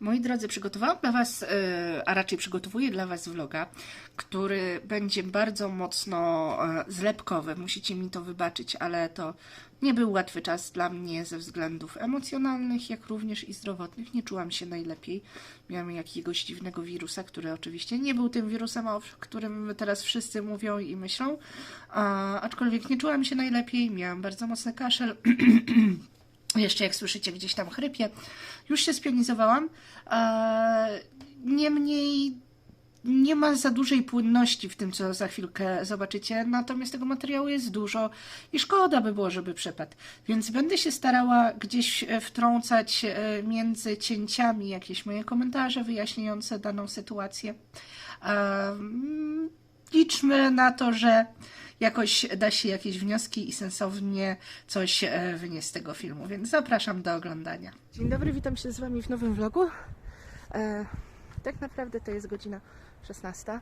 Moi drodzy, przygotowałam dla Was, e, a raczej przygotowuję dla Was vloga, który będzie bardzo mocno e, zlepkowy. Musicie mi to wybaczyć, ale to nie był łatwy czas dla mnie ze względów emocjonalnych, jak również i zdrowotnych. Nie czułam się najlepiej. Miałam jakiegoś dziwnego wirusa, który oczywiście nie był tym wirusem, o którym teraz wszyscy mówią i myślą. Aczkolwiek nie czułam się najlepiej. Miałam bardzo mocny kaszel. Jeszcze jak słyszycie, gdzieś tam chrypie. Już się spionizowałam. Eee, Niemniej nie ma za dużej płynności w tym, co za chwilkę zobaczycie, natomiast tego materiału jest dużo i szkoda by było, żeby przepadł. Więc będę się starała gdzieś e, wtrącać e, między cięciami jakieś moje komentarze wyjaśniające daną sytuację. Ehm, Liczmy na to, że jakoś da się jakieś wnioski i sensownie coś e, wynieść z tego filmu, więc zapraszam do oglądania. Dzień dobry, witam się z Wami w nowym vlogu. E, tak naprawdę to jest godzina 16.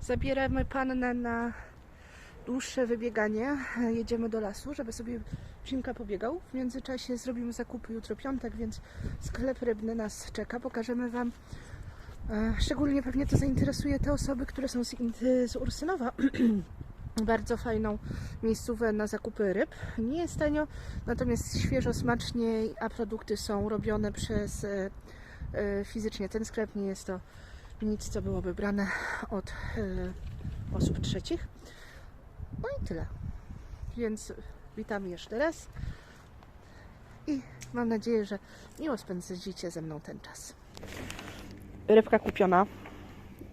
Zabieramy pannę na dłuższe wybieganie. E, Jedziemy do lasu, żeby sobie Przimka pobiegał. W międzyczasie zrobimy zakupy jutro piątek, więc sklep rybny nas czeka. Pokażemy Wam. E, szczególnie pewnie to zainteresuje te osoby, które są z, z Ursynowa. bardzo fajną miejscówę na zakupy ryb. Nie jest tanio, natomiast świeżo, smacznie, a produkty są robione przez e, e, fizycznie ten sklep. Nie jest to nic, co byłoby brane od osób trzecich. No i tyle. Więc witamy jeszcze raz i mam nadzieję, że miło spędzicie ze mną ten czas. Rybka kupiona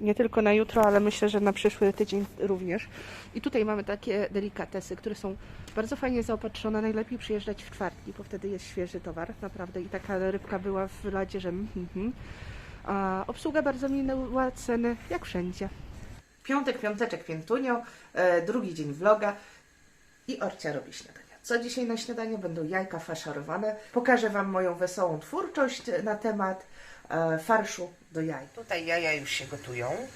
nie tylko na jutro, ale myślę, że na przyszły tydzień również. I tutaj mamy takie delikatesy, które są bardzo fajnie zaopatrzone. Najlepiej przyjeżdżać w czwartki, bo wtedy jest świeży towar, naprawdę. I taka rybka była w ladzie, że mhm. A obsługa bardzo miła, ceny jak wszędzie. Piątek, piąteczek, piętunio, e, drugi dzień vloga i Orcia robi śniadania. Co dzisiaj na śniadanie? Będą jajka faszerowane. Pokażę Wam moją wesołą twórczość na temat farszu do jaj. Tutaj jaja już się gotują,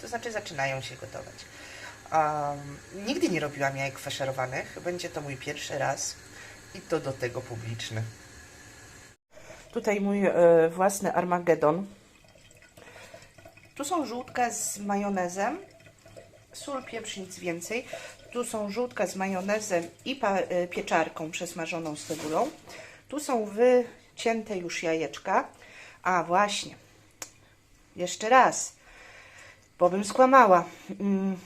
to znaczy zaczynają się gotować. Um, nigdy nie robiłam jajek faszerowanych, będzie to mój pierwszy raz i to do tego publiczny. Tutaj mój e, własny Armagedon. Tu są żółtka z majonezem, sól, pieprz, nic więcej. Tu są żółtka z majonezem i e, pieczarką przesmażoną z cebulą. Tu są wycięte już jajeczka. A właśnie, jeszcze raz, bo bym skłamała. Mm,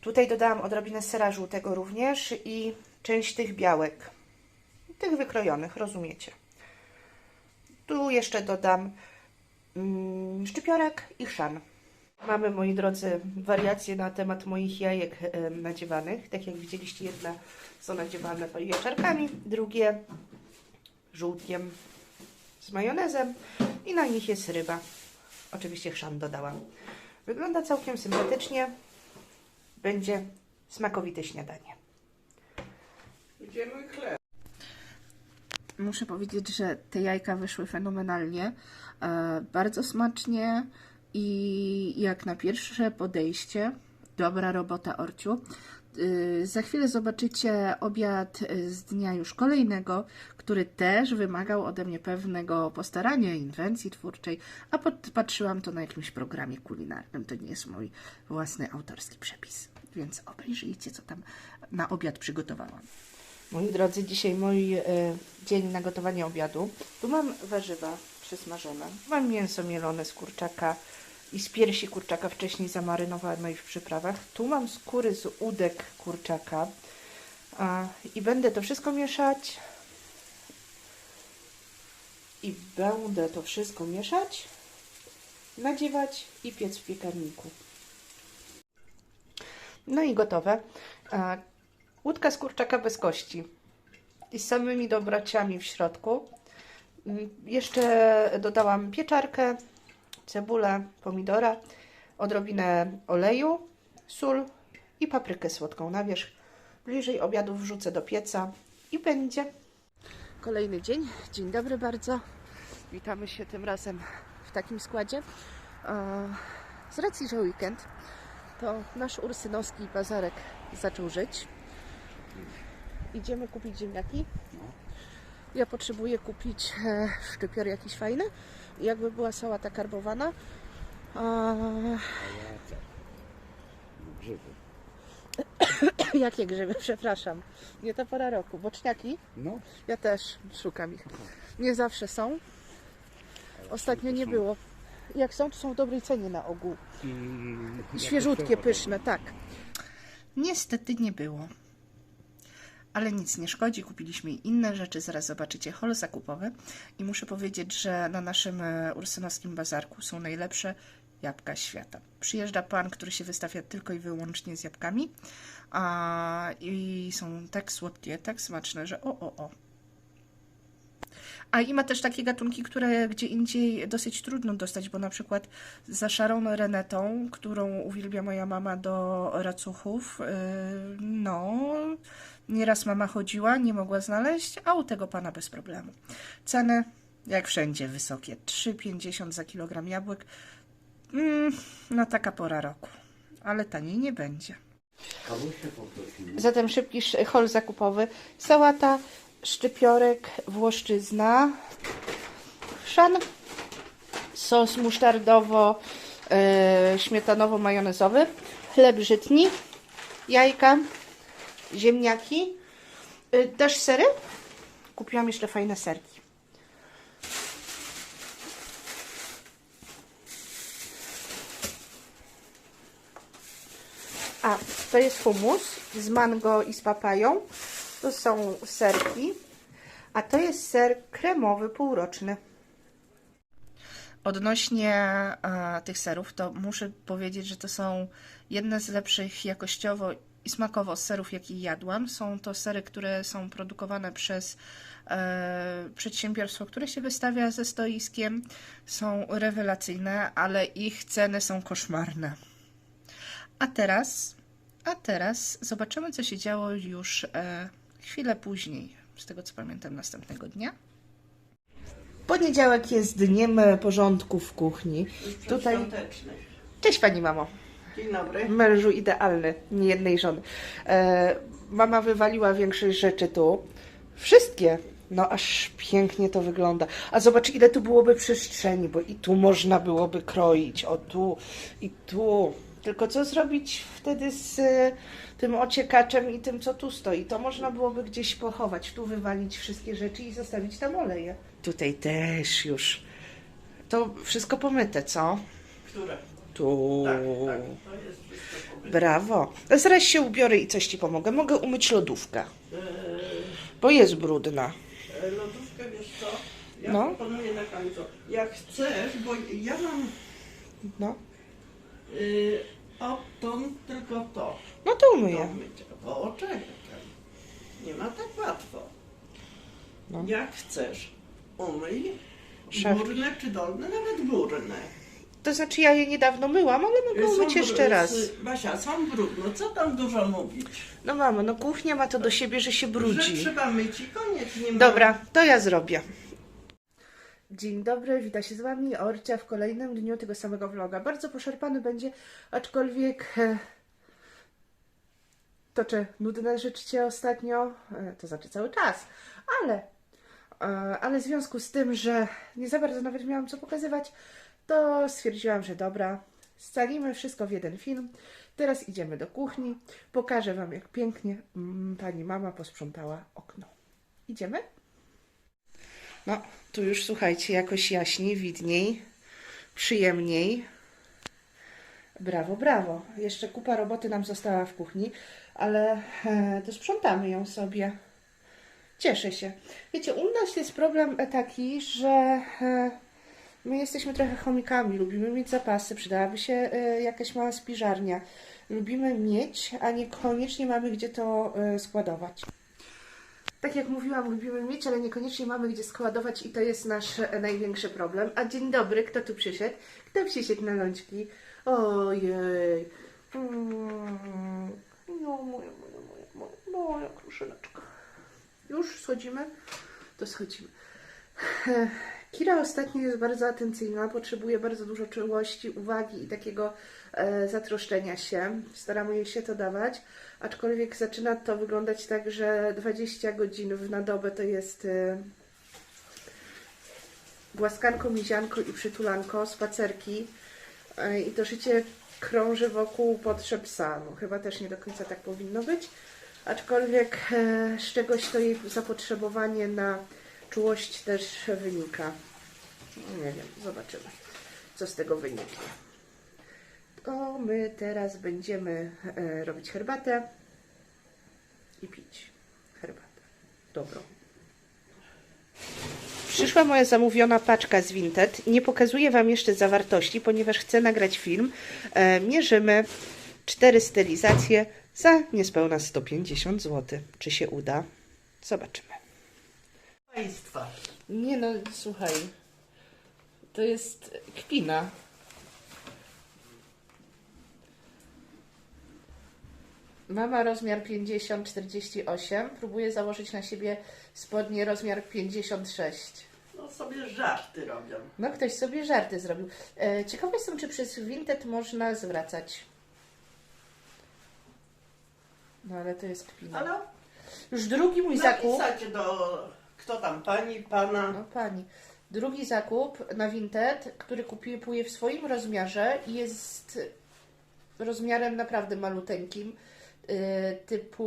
Tutaj dodałam odrobinę sera żółtego również i część tych białek, tych wykrojonych, rozumiecie. Tu jeszcze dodam mm, szczypiorek i chrzan. Mamy, moi drodzy, wariacje na temat moich jajek e, nadziewanych. Tak jak widzieliście, jedna są nadziewane pieczarkami, drugie żółtkiem z majonezem i na nich jest ryba. Oczywiście chrzan dodałam. Wygląda całkiem sympatycznie. Będzie smakowite śniadanie. Muszę powiedzieć, że te jajka wyszły fenomenalnie, e, bardzo smacznie i jak na pierwsze podejście, dobra robota Orciu. Y, Za chwilę zobaczycie obiad y, z dnia już kolejnego, który też wymagał ode mnie pewnego postarania, inwencji twórczej, a podpatrzyłam to na jakimś programie kulinarnym. To nie jest mój własny autorski przepis, więc obejrzyjcie, co tam na obiad przygotowałam. Moi drodzy, dzisiaj mój e, dzień na gotowanie obiadu. Tu mam warzywa przysmażone. Mam mięso mielone z kurczaka i z piersi kurczaka wcześniej zamarynowane w przyprawach. Tu mam skóry z udek kurczaka. I będę to wszystko mieszać. I będę to wszystko mieszać, nadziewać i piec w piekarniku. No i gotowe. Łódka z kurczaka bez kości i z samymi dobrociami w środku. Mm, Jeszcze dodałam pieczarkę, cebulę, pomidora, odrobinę oleju, sól i paprykę słodką na wierzch. Bliżej obiadu wrzucę do pieca i będzie. Kolejny dzień. Dzień dobry bardzo. Witamy się tym razem w takim składzie. E, Z racji, że weekend, to nasz ursynowski bazarek zaczął żyć. Idziemy kupić ziemniaki. Ja potrzebuję kupić e, szczypior jakiś fajny. Jakby była sałata karbowana. A, Grzyby. jakie grzyby? Przepraszam. Nie ta pora roku. Boczniaki? No, Ja też szukam ich. Nie zawsze są. Ostatnio nie było. Jak są, to są w dobrej cenie na ogół. i Świeżutkie, pyszne, tak. Niestety nie było. Ale nic nie szkodzi, kupiliśmy inne rzeczy, zaraz zobaczycie hol zakupowy i muszę powiedzieć, że na naszym e, ursynowskim bazarku są najlepsze jabłka świata. Przyjeżdża pan, który się wystawia tylko i wyłącznie z jabłkami a, i są tak słodkie, tak smaczne, że o, o, o. A i ma też takie gatunki, które gdzie indziej dosyć trudno dostać, bo na przykład za szarą renetą, którą uwielbia moja mama do racuchów, yy, no, nieraz mama chodziła, nie mogła znaleźć, a u tego pana bez problemu. Ceny, jak wszędzie, wysokie. 3,50 za kilogram jabłek. Mm, no taka pora roku. Ale taniej nie będzie. Zatem szybki sz- hol zakupowy. Sałata, szczypiorek, włoszczyzna, szan, sos musztardowo, e, chleb żytni, jajka, ziemniaki. Dasz sery? Kupiłam jeszcze fajne serki. A, to jest humus z mango i z papają. To są serki. A to jest ser kremowy, półroczny. Odnośnie e, tych serów, to muszę powiedzieć, że to są jedne z lepszych jakościowo i smakowo serów, jakie jadłam. Są to sery, które są produkowane przez e, przedsiębiorstwo, które się wystawia ze stoiskiem. Są rewelacyjne, ale ich ceny są koszmarne. A teraz, a teraz zobaczymy, co się działo już e, chwilę później, z tego co pamiętam, następnego dnia. Poniedziałek jest dniem e, porządku w kuchni. Tutaj. Cześć pani mamo. Dzień dobry. Mężu idealny, nie jednej żony. E, mama wywaliła większość rzeczy tu. Wszystkie. No aż pięknie to wygląda. A zobacz, ile tu byłoby przestrzeni, bo i tu można byłoby kroić, o tu i tu. Tylko co zrobić wtedy z e, tym ociekaczem i tym, co tu stoi? To można byłoby gdzieś pochować, tu wywalić wszystkie rzeczy i zostawić tam oleje. Tutaj też już. To wszystko pomyte, co? Które? Tu. Tak, tak. To jest wszystko pobyt. Brawo. Zaraz się ubiorę i coś ci pomogę. Mogę umyć lodówkę, bo jest brudna. E, Lodówkę wiesz co? Ja No. proponuję na końcu. Jak chcesz, bo ja mam No, y, odtąd tylko to. No to umyję. Poczekaj. Nie ma tak łatwo. No. Jak chcesz, umyj. Szef. Górne czy dolne? Nawet górne. To znaczy ja je niedawno myłam, ale mogę Są umyć jeszcze raz. Basia, są brudne. Co tam dużo mówić? No mamo, no kuchnia ma to do siebie, że się Że brudzi. trzeba myć i koniecznie. ma- Dobra, to ja zrobię. Dzień dobry, witam się z Wami Orcia w kolejnym dniu tego samego vloga. Bardzo poszarpany będzie, aczkolwiek e, toczę nudne życie ostatnio, e, to znaczy cały czas, ale, e, ale w związku z tym, że nie za bardzo nawet miałam co pokazywać, to stwierdziłam, że dobra, scalimy wszystko w jeden film. Teraz idziemy do kuchni, pokażę Wam jak pięknie mm, pani mama posprzątała okno. Idziemy? No, tu już słuchajcie, jakoś jaśniej, widniej, przyjemniej. Brawo, brawo. Jeszcze kupa roboty nam została w kuchni, ale e, to sprzątamy ją sobie. Cieszę się. Wiecie, u nas jest problem taki, że e, my jesteśmy trochę chomikami, lubimy mieć zapasy, przydałaby się e, jakaś mała spiżarnia. Lubimy mieć, a niekoniecznie mamy gdzie to e, składować. Tak jak mówiłam, lubimy mieć, ale niekoniecznie mamy gdzie składować i to jest nasz e, największy problem. A dzień dobry, kto tu przyszedł? Kto przyszedł na lączki? Ojej. Mm. No, moja, moja, moja, moja, moja kruszyneczka. Już schodzimy? To schodzimy. Kira ostatnio jest bardzo atencyjna, potrzebuje bardzo dużo czułości, uwagi i takiego e, zatroszczenia się. Staramy jej się to dawać, aczkolwiek zaczyna to wyglądać tak, że 20 godzin w na dobę to jest e, głaskanko, mizianko i przytulanko, spacerki i to życie krąży wokół potrzeb psa. No, chyba też nie do końca tak powinno być, aczkolwiek e, z czegoś to jej zapotrzebowanie na czułość też wynika. No, nie wiem, zobaczymy, co z tego wyniknie. To my teraz będziemy e, robić herbatę i pić herbatę. Dobrą. Przyszła moja zamówiona paczka z Vinted. Nie pokazuję Wam jeszcze zawartości, ponieważ chcę nagrać film. E, mierzymy cztery stylizacje za niespełna 150 zł. Czy się uda? Zobaczymy. Państwa. Nie no, słuchaj. To jest kpina. Mama rozmiar 50-48. Próbuję założyć na siebie spodnie rozmiar 56. No sobie żarty robią. No, ktoś sobie żarty zrobił. E, ciekawa jestem, czy przez Vinted można zwracać. No, ale to jest kpina. Ale Już drugi mój zakup. napisacie do... Kto tam? Pani, pana? No pani. Drugi zakup na Vinted, który kupuję w swoim rozmiarze i jest rozmiarem naprawdę maluteńkim. yy, Typu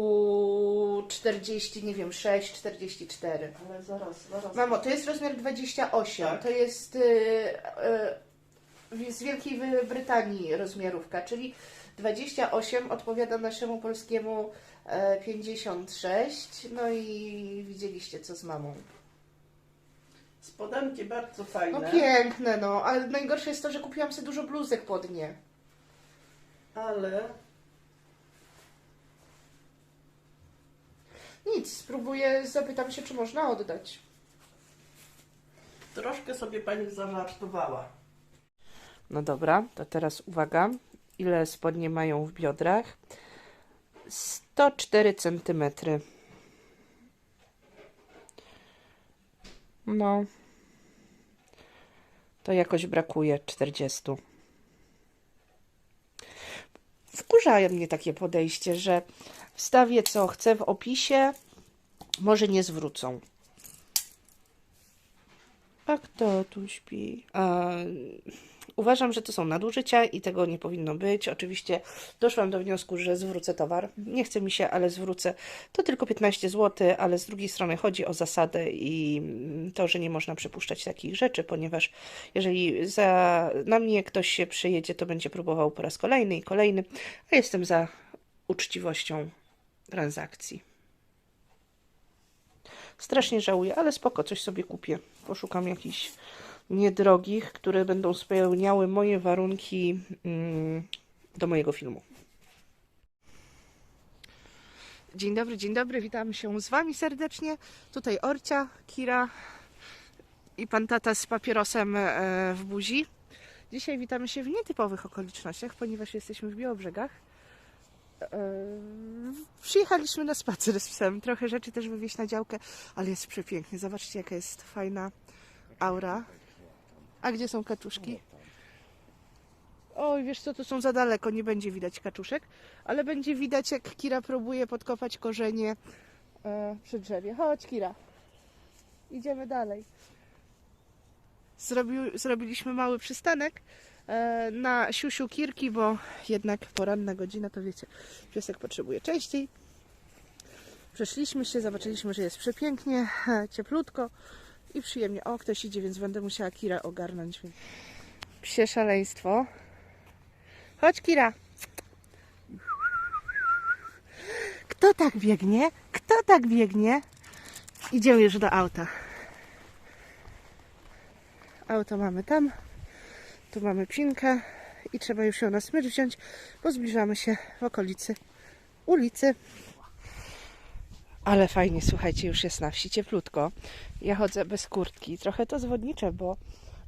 40, nie wiem, 6, 44. Ale zaraz, zaraz. Mamo, to jest rozmiar 28. Tak. To jest yy, yy, z Wielkiej Brytanii rozmiarówka, czyli 28 odpowiada naszemu polskiemu e, 56. No i widzieliście co z mamą. Spodenki bardzo fajne. No piękne, no, ale najgorsze jest to, że kupiłam sobie dużo bluzek pod nie. Ale Nic, spróbuję, zapytam się, czy można oddać. troszkę sobie pani zażartowała. No dobra, to teraz uwaga. Ile spodnie mają w biodrach? 104 cm. No. To jakoś brakuje 40. Wkurzają mnie takie podejście, że wstawię co chcę w opisie, może nie zwrócą. A kto tu śpi? A, uważam, że to są nadużycia i tego nie powinno być. Oczywiście doszłam do wniosku, że zwrócę towar. Nie chce mi się, ale zwrócę. To tylko 15 zł, ale z drugiej strony chodzi o zasadę i to, że nie można przypuszczać takich rzeczy, ponieważ jeżeli za, na mnie ktoś się przyjedzie, to będzie próbował po raz kolejny i kolejny, a jestem za uczciwością transakcji. Strasznie żałuję, ale spoko, coś sobie kupię. Poszukam jakichś niedrogich, które będą spełniały moje warunki mm, do mojego filmu. Dzień dobry, dzień dobry, witam się z Wami serdecznie. Tutaj Orcia, Kira i pan tata z papierosem e, w buzi. Dzisiaj witamy się w nietypowych okolicznościach, ponieważ jesteśmy w Białobrzegach. E, Przyjechaliśmy na spacer z psem. Trochę rzeczy też wywieźć na działkę, ale jest przepięknie. Zobaczcie, jaka jest fajna aura. A gdzie są kaczuszki? Oj, wiesz co, to są za daleko, nie będzie widać kaczuszek, ale będzie widać, jak Kira próbuje podkopać korzenie e, przy drzewie. Chodź, Kira. Idziemy dalej. Zrobił, zrobiliśmy mały przystanek e, na siusiu Kirki, bo jednak poranna godzina, to wiecie, piesek potrzebuje częściej. Przeszliśmy się, zobaczyliśmy, że jest przepięknie, e, cieplutko i przyjemnie. O, ktoś idzie, więc będę musiała Kira ogarnąć. Psie szaleństwo. Chodź, Kira. Kto tak biegnie? Kto tak biegnie? Idziemy już do auta. Auto mamy tam. Tu mamy psinkę i trzeba już ją na smycz wziąć, bo zbliżamy się w okolicy ulicy. Ale fajnie, słuchajcie, już jest na wsi cieplutko. Ja chodzę bez kurtki. Trochę to zwodnicze, bo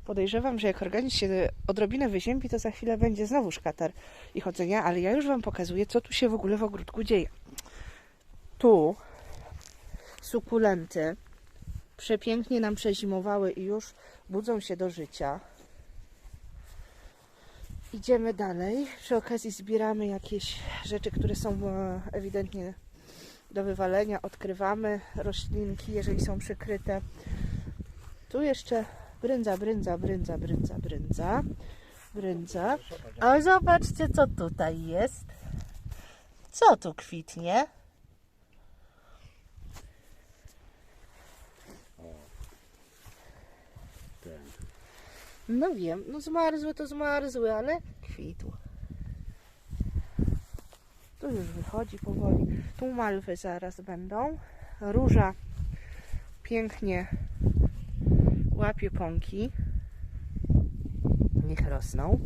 podejrzewam, że jak organizm się odrobinę wyziębi, to za chwilę będzie znowu szkatar i chodzenia, ale ja już Wam pokazuję, co tu się w ogóle w ogródku dzieje. Tu sukulenty przepięknie nam przezimowały i już budzą się do życia. Idziemy dalej. Przy okazji zbieramy jakieś rzeczy, które są e, ewidentnie do wywalenia. Odkrywamy roślinki, jeżeli są przykryte. Tu jeszcze Brędza, brędza, brędza, brędza, brędza. Brędza. A zobaczcie, co tutaj jest. Co tu kwitnie? No wiem, no zmarzły to zmarzły, ale kwitł. Tu już wychodzi powoli. Tu malwy zaraz będą. Róża pięknie łapie pąki. Niech rosną.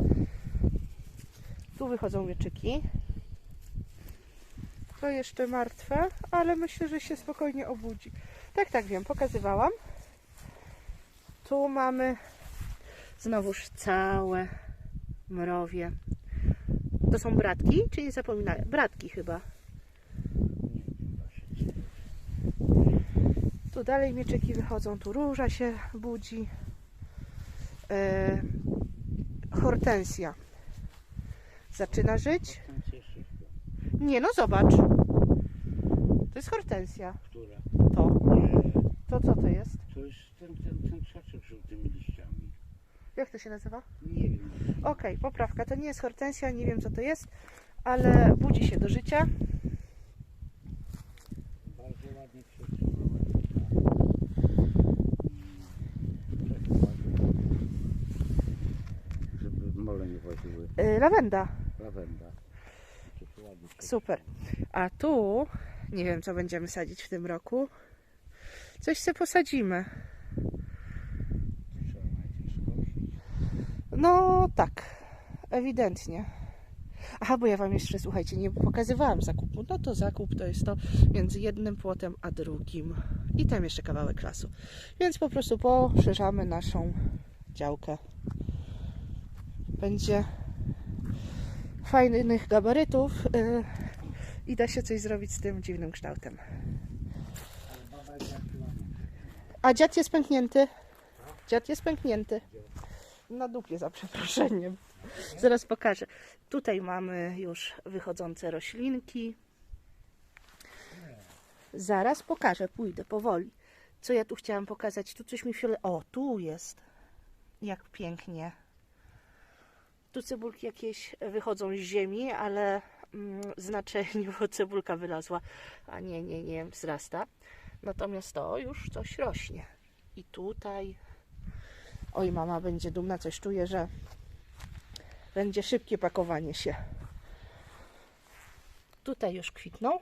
Tu wychodzą wieczyki. To jeszcze martwe, ale myślę, że się spokojnie obudzi. Tak, tak wiem, pokazywałam. Tu mamy Znowuż całe mrowie. To są bratki, czy nie zapominaj? Bratki chyba. Tu dalej mieczyki wychodzą, tu róża się budzi. E, hortensja zaczyna żyć. Nie, no zobacz. To jest hortensja. Która? To. To co to jest? to jest ten, ten, ten krzaczek z żółtymi liściami. Jak to się nazywa? Nie wiem. Okej, poprawka. To nie jest hortensja, nie wiem co to jest, ale budzi się do życia. Bardzo ładnie. Żeby mole nie woziły. Yy, lawenda. Lawenda. Super. A tu nie wiem, co będziemy sadzić w tym roku. Coś sobie posadzimy. Trzeba najpierw skosić. No tak, ewidentnie. Aha, bo ja Wam jeszcze, słuchajcie, nie pokazywałam zakupu. No to zakup to jest to między jednym płotem a drugim. I tam jeszcze kawałek lasu. Więc po prostu poszerzamy naszą działkę. Będzie fajnych gabarytów yy, i da się coś zrobić z tym dziwnym kształtem. A dziad jest pęknięty. Dziad jest pęknięty. Na dupie za przeproszeniem. Zaraz pokażę. Tutaj mamy już wychodzące roślinki. Zaraz pokażę, pójdę powoli. Co ja tu chciałam pokazać? Tu coś mi fiole... O, tu jest. Jak pięknie. Tu cebulki jakieś wychodzą z ziemi, ale mm, znaczenie, bo cebulka wylazła, a nie, nie, nie wzrasta. Natomiast to już coś rośnie. I tutaj Oj, mama będzie dumna, coś czuję, że będzie szybkie pakowanie się. Tutaj już kwitną.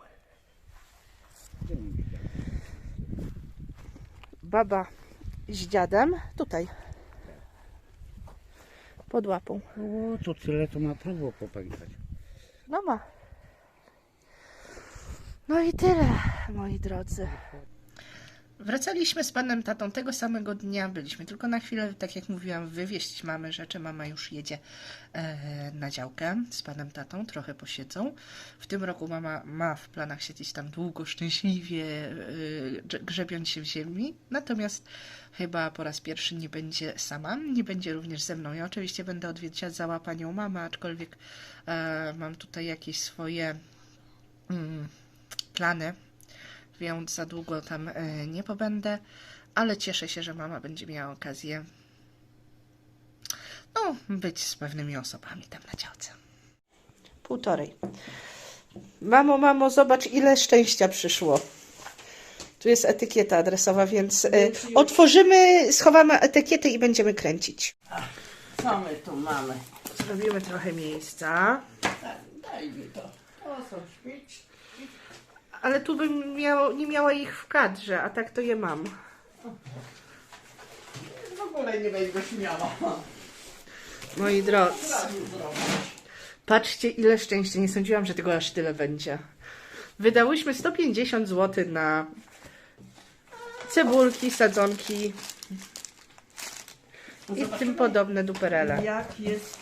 Baba z dziadem. Tutaj. Pod łapą. O, to tyle to ma prawo popękać. No ma. No i tyle, moi drodzy. Wracaliśmy z panem tatą tego samego dnia. Byliśmy tylko na chwilę, tak jak mówiłam, wywieźć mamy rzeczy. Mama już jedzie e, na działkę z panem tatą, trochę posiedzą. W tym roku mama ma w planach siedzieć tam długo, szczęśliwie, e, grze- grzebiąc się w ziemi. Natomiast chyba po raz pierwszy nie będzie sama, nie będzie również ze mną. Ja oczywiście będę odwiedzała panią mamę, aczkolwiek e, mam tutaj jakieś swoje mm, plany więc za długo tam e, nie pobędę, ale cieszę się, że mama będzie miała okazję no, być z pewnymi osobami tam na działce. Półtorej. Mamo, mamo, zobacz ile szczęścia przyszło. Tu jest etykieta adresowa, więc y, otworzymy, schowamy etykietę i będziemy kręcić. Co my tu mamy? Zrobimy trochę miejsca. Tak, daj mi to. To są śmieci. Ale tu bym nie miała ich w kadrze, a tak to je mam. W ogóle nie będę śmiała. Moi drodzy, patrzcie ile szczęścia. Nie sądziłam, że tego aż tyle będzie. Wydałyśmy 150 zł na cebulki, sadzonki i tym podobne duperele. Jak jest...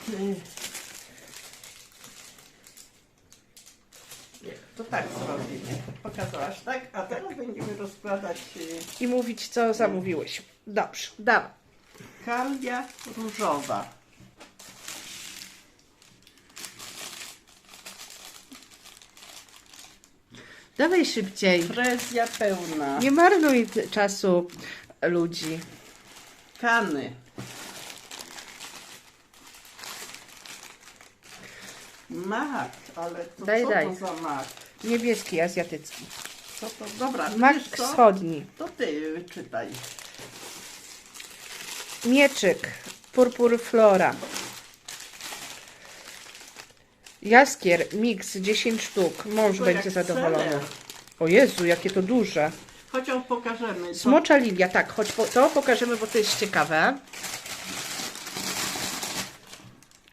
To tak zrobimy. Pokazałaś, tak? A teraz będziemy rozkładać e, I mówić, co zamówiłeś. Dobrze, dawaj. kalwia różowa. Dawaj szybciej. Frezja pełna. Nie marnuj czasu ludzi. Kany. Mak, ale to Daj, co daj. to za mak? Niebieski, azjatycki. Co to? Dobra, Mak wiesz co? wschodni. To ty czytaj. Mieczyk, purpur flora. Jaskier, mix, 10 sztuk. Mąż będzie jak zadowolony. seler. O Jezu, jakie to duże. Chociaż pokażemy. co- Smocza lilia, tak, choć po, to pokażemy, bo to jest ciekawe.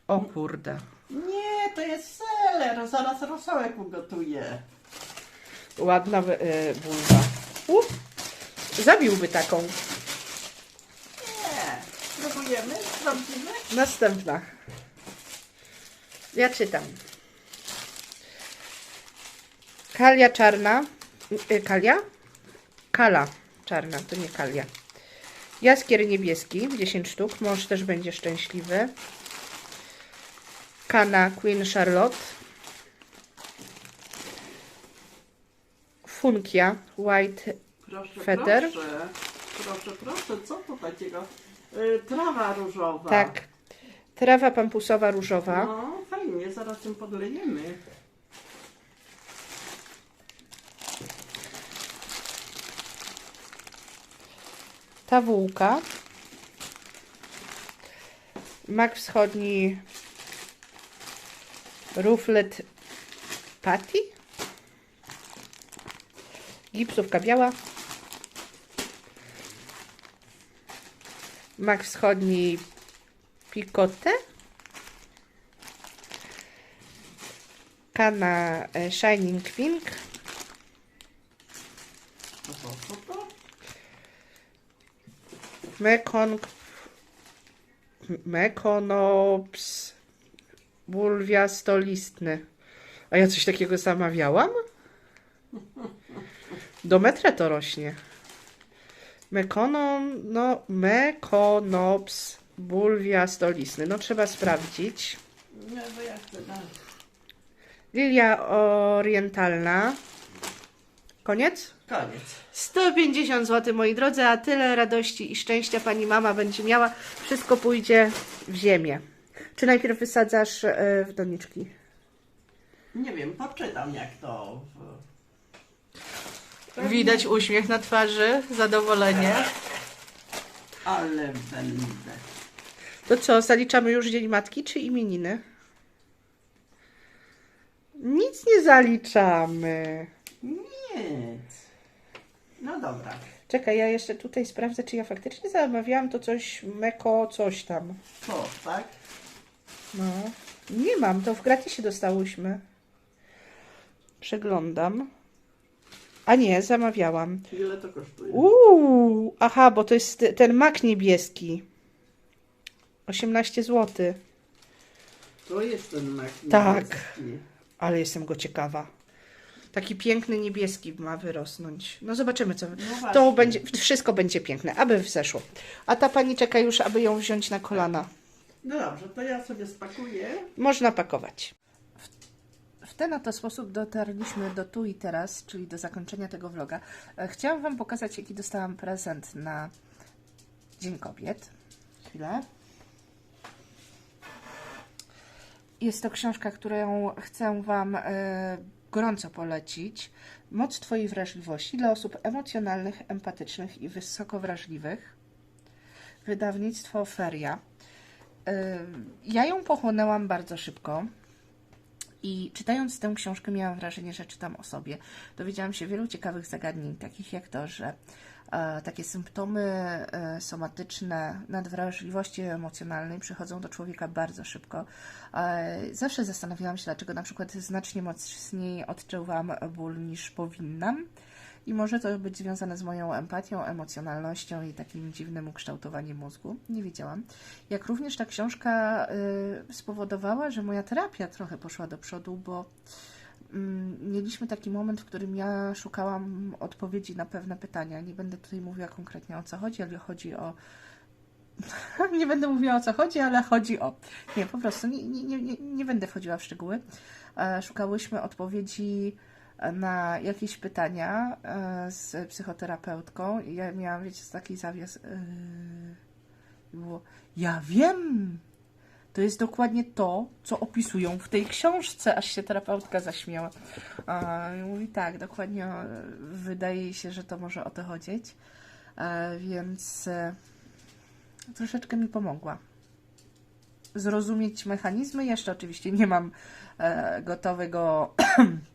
O kurde. Nie, to jest seler. Zaraz rosołek ugotuję. Ładna bulwa. Uf, zabiłby taką. Nie. Spróbujemy? Sprawdzimy? Następna. Ja czytam. Kalia czarna. Y, Kalia? Kala czarna, to nie kalia. Jaskier niebieski, 10 sztuk. Mąż też będzie szczęśliwy. Kana Queen Charlotte. Funkia White Proszę, Feter. proszę. Proszę, proszę. Co to takiego? Y, trawa różowa. Tak. Trawa pampusowa różowa. No, fajnie. Zaraz ją podlejemy. Ta wółka. Mak wschodni Ruflet Patty. Gipsówka biała. Mak wschodni Picote. Kana e, Shining Pink. Mekong Mekonops bulwiastolistny. A ja coś takiego zamawiałam? Do metra to rośnie. Mekonon, no, Mekonops bulwiastolistny. No trzeba sprawdzić. Nie, bo ja chcę dalej. Lilia orientalna. Koniec? Koniec. 150 zł, moi drodzy, a tyle radości i szczęścia pani mama będzie miała. Wszystko pójdzie w ziemię. Czy najpierw wysadzasz e, w doniczki? Nie wiem, poczytam jak to. Widać uśmiech na twarzy, zadowolenie. Ale będę. To co, zaliczamy już Dzień Matki czy imieniny? Nic nie zaliczamy. Nic. No dobra. Czekaj, ja jeszcze tutaj sprawdzę, czy ja faktycznie zamawiałam to coś meko coś tam. Co, tak? No, nie mam, to w gratisie dostałyśmy. Przeglądam. A nie, zamawiałam. Ile to kosztuje? Uuu, aha, bo to jest te- ten mak niebieski. 18 zł. To jest ten mak Tak. niebieski. Ale jestem go ciekawa. Taki piękny niebieski ma wyrosnąć. No zobaczymy, co. No to będzie, wszystko będzie piękne, aby wzeszło. A ta pani czeka już, aby ją wziąć na kolana. No dobrze, to ja sobie spakuję. Można pakować. Ten oto sposób dotarliśmy do tu i teraz, czyli do zakończenia tego vloga. E, Chciałam Wam pokazać, jaki dostałam prezent na Dzień Kobiet. Chwilę. Jest to książka, którą chcę Wam e, gorąco polecić. Moc Twojej wrażliwości dla osób emocjonalnych, empatycznych i wysoko wrażliwych. Wydawnictwo Feria. E, Ja ją pochłonęłam bardzo szybko. I czytając tę książkę miałam wrażenie, że czytam o sobie. Dowiedziałam się wielu ciekawych zagadnień, takich jak to, że e, takie symptomy e, somatyczne nadwrażliwości emocjonalnej przychodzą do człowieka bardzo szybko. E, zawsze zastanawiałam się, dlaczego na przykład znacznie mocniej odczuwam ból niż powinnam. I może to być związane z moją empatią, emocjonalnością i takim dziwnym ukształtowaniem mózgu. Nie wiedziałam. Jak również ta książka y, spowodowała, że moja terapia trochę poszła do przodu, bo mm, mieliśmy taki moment, w którym ja szukałam odpowiedzi na pewne pytania. Nie będę tutaj mówiła konkretnie o co chodzi, ale chodzi o. nie będę mówiła o co chodzi, ale chodzi o. Nie, po prostu nie, nie, nie, nie- będę wchodziła w szczegóły. E, Szukałyśmy odpowiedzi na jakieś pytania e, z psychoterapeutką. I ja miałam, wiecie, taki zawias. Yy, było, ja wiem, To jest dokładnie to, co opisują w tej książce, aż się terapeutka zaśmiała. I mówi tak, dokładnie e, wydaje się, że to może o to chodzić. Więc troszeczkę mi pomogła zrozumieć mechanizmy. Jeszcze oczywiście nie mam gotowego.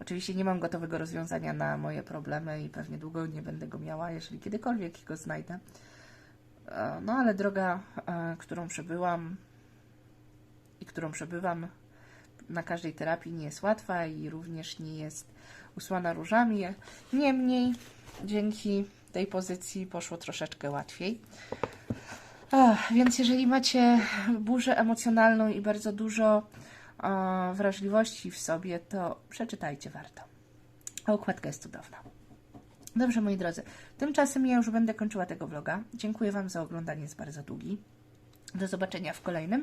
oczywiście nie mam gotowego rozwiązania na moje problemy i pewnie długo nie będę go miała, jeżeli kiedykolwiek go znajdę. E, no ale droga, e, którą przebyłam i którą przebywam na każdej terapii nie jest łatwa i również nie jest usłana różami. Niemniej dzięki tej pozycji poszło troszeczkę łatwiej. Ach, więc jeżeli macie burzę emocjonalną i bardzo dużo e, wrażliwości w sobie, to przeczytajcie warto. A układka jest cudowna. Dobrze, moi drodzy. Tymczasem ja już będę kończyła tego vloga. Dziękuję Wam za oglądanie, jest bardzo długi. Do zobaczenia w kolejnym.